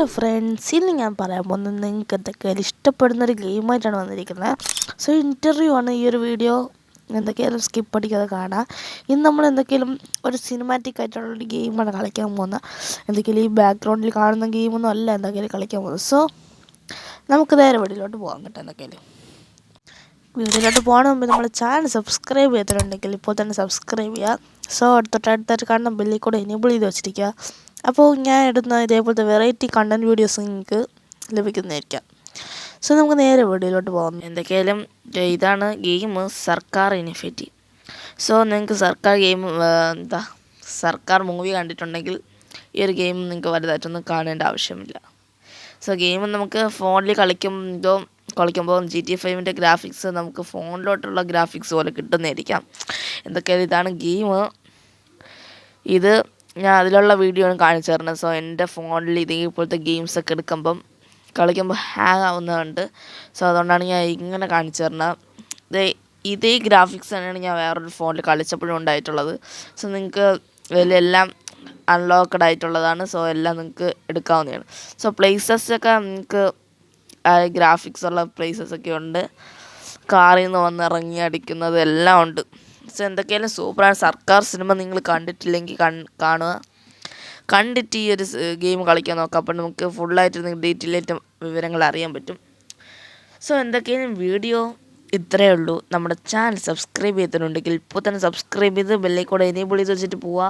Hello friends ഇന്ന് ഞാൻ പറയാൻ പോകുന്നത് നിങ്ങൾക്ക് എന്തൊക്കെയായാലും ഇഷ്ടപ്പെടുന്ന ഒരു ഗെയിമായിട്ടാണ് വന്നിരിക്കുന്നത്. സോ ഇന്റർവ്യൂ ആണ് ഈ ഒരു വീഡിയോ എന്തൊക്കെയായാലും സ്കിപ്പ് അടിക്കാതെ കാണാം. ഇന്ന് നമ്മൾ എന്തൊക്കെയാലും ഒരു സിനിമാറ്റിക് ആയിട്ടുള്ള ഒരു ഗെയിമാണ് കളിക്കാൻ പോകുന്നത്. എന്തൊക്കെയാലും ഈ ബാക്ക്ഗ്രൗണ്ടിൽ കാണുന്ന ഗെയിമൊന്നും അല്ല എന്തൊക്കെയാലും കളിക്കാൻ പോകുന്നത്. സോ നമുക്ക് നേരെ വീട്ടിലോട്ട് പോകാം കേട്ടോ എന്തൊക്കെയാലും വീഡിയോയിലോട്ട് പോകണ മുമ്പ് നമ്മൾ ചാനൽ സബ്സ്ക്രൈബ് ചെയ്തിട്ടുണ്ടെങ്കിൽ ഇപ്പോൾ തന്നെ സബ്സ്ക്രൈബ് ചെയ്യുക. സോ അടുത്തൊട്ടടുത്തായിട്ട് കാണുന്ന ബെല്ലിൽ കൂടെ എനേബിൾ ചെയ്ത് വെച്ചിരിക്കുക. അപ്പോൾ ഞാൻ ഇടുന്ന ഇതേപോലത്തെ വെറൈറ്റി കണ്ടന്റ് വീഡിയോസ് നിങ്ങൾക്ക് ലഭിക്കുന്നതായിരിക്കാം. സോ നമുക്ക് നേരെ വീഡിയോയിലോട്ട് പോകാം. എന്തൊക്കെയാലും ഇതാണ് ഗെയിം സർക്കാർ ഇനിഫിറ്റി സോ നിങ്ങൾക്ക് സർക്കാർ ഗെയിം എന്താ സർക്കാർ മൂവി കണ്ടിട്ടുണ്ടെങ്കിൽ ഈ ഒരു ഗെയിം നിങ്ങൾക്ക് വലുതായിട്ടൊന്നും കാണേണ്ട ആവശ്യമില്ല. സോ ഗെയിം നമുക്ക് ഫോണിൽ കളിക്കുമ്പോൾ കളിക്കുമ്പോൾ ജി ടി ഫൈവിന്റെ ഗ്രാഫിക്സ് നമുക്ക് ഫോണിലോട്ടുള്ള ഗ്രാഫിക്സ് പോലെ കിട്ടുന്നതായിരിക്കാം. എന്തൊക്കെയാലും ഇതാണ് ഗെയിം ഇത് ഞാൻ അതിലുള്ള വീഡിയോ ആണ് കാണിച്ചു തരണം സോ എന്റെ ഫോണിൽ ഇതേപോലത്തെ ഗെയിംസൊക്കെ എടുക്കുമ്പം കളിക്കുമ്പോൾ ഹാങ് ആവുന്നതുണ്ട്. സോ അതുകൊണ്ടാണ് ഞാൻ ഇങ്ങനെ കാണിച്ചു തരുന്നത്. ഇതേ ഗ്രാഫിക്സ് തന്നെയാണ് ഞാൻ വേറൊരു ഫോണിൽ കളിച്ചപ്പോഴും ഉണ്ടായിട്ടുള്ളത്. സോ നിങ്ങൾക്ക് ഇതിലെല്ലാം അൺലോക്കഡ് ആയിട്ടുള്ളതാണ്. സോ എല്ലാം നിങ്ങൾക്ക് എടുക്കാവുന്നതാണ്. സോ പ്ലേസസ് ഒക്കെ നിങ്ങൾക്ക് ഗ്രാഫിക്സ് ഉള്ള പ്ലേസസ് ഒക്കെ ഉണ്ട്. കാറിൽ നിന്ന് വന്ന് ഇറങ്ങി അടിക്കുന്നത് എല്ലാം ഉണ്ട്. സോ എന്തൊക്കെയാലും സൂപ്പറാണ് സർക്കാർ സിനിമ നിങ്ങൾ കണ്ടിട്ടില്ലെങ്കിൽ കാണുക. കണ്ടിട്ട് ഈ ഒരു ഗെയിം കളിക്കാൻ നോക്കാം അപ്പോൾ നമുക്ക് ഫുള്ളായിട്ട് ഡീറ്റെയിൽ ആയിട്ട് വിവരങ്ങൾ അറിയാൻ പറ്റും. സോ എന്തൊക്കെയാലും വീഡിയോ ഇത്രയേ ഉള്ളൂ. നമ്മുടെ ചാനൽ സബ്സ്ക്രൈബ് ചെയ്തിട്ടുണ്ടെങ്കിൽ ഇപ്പോൾ തന്നെ സബ്സ്ക്രൈബ് ചെയ്ത് ബെല്ലേക്കൂടെ എനേബിൾ ചെയ്ത് വെച്ചിട്ട് പോവാ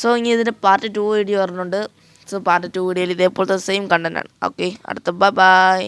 സോ ഇനി ഇതിന്റെ പാർട്ട് ടു വീഡിയോ വരുന്നുണ്ട് സോ പാർട്ട് ടു വീഡിയോയിൽ ഇതേപോലത്തെ സെയിം കണ്ടന്റാണ് ഓക്കെ അടുത്ത ബൈ ബൈ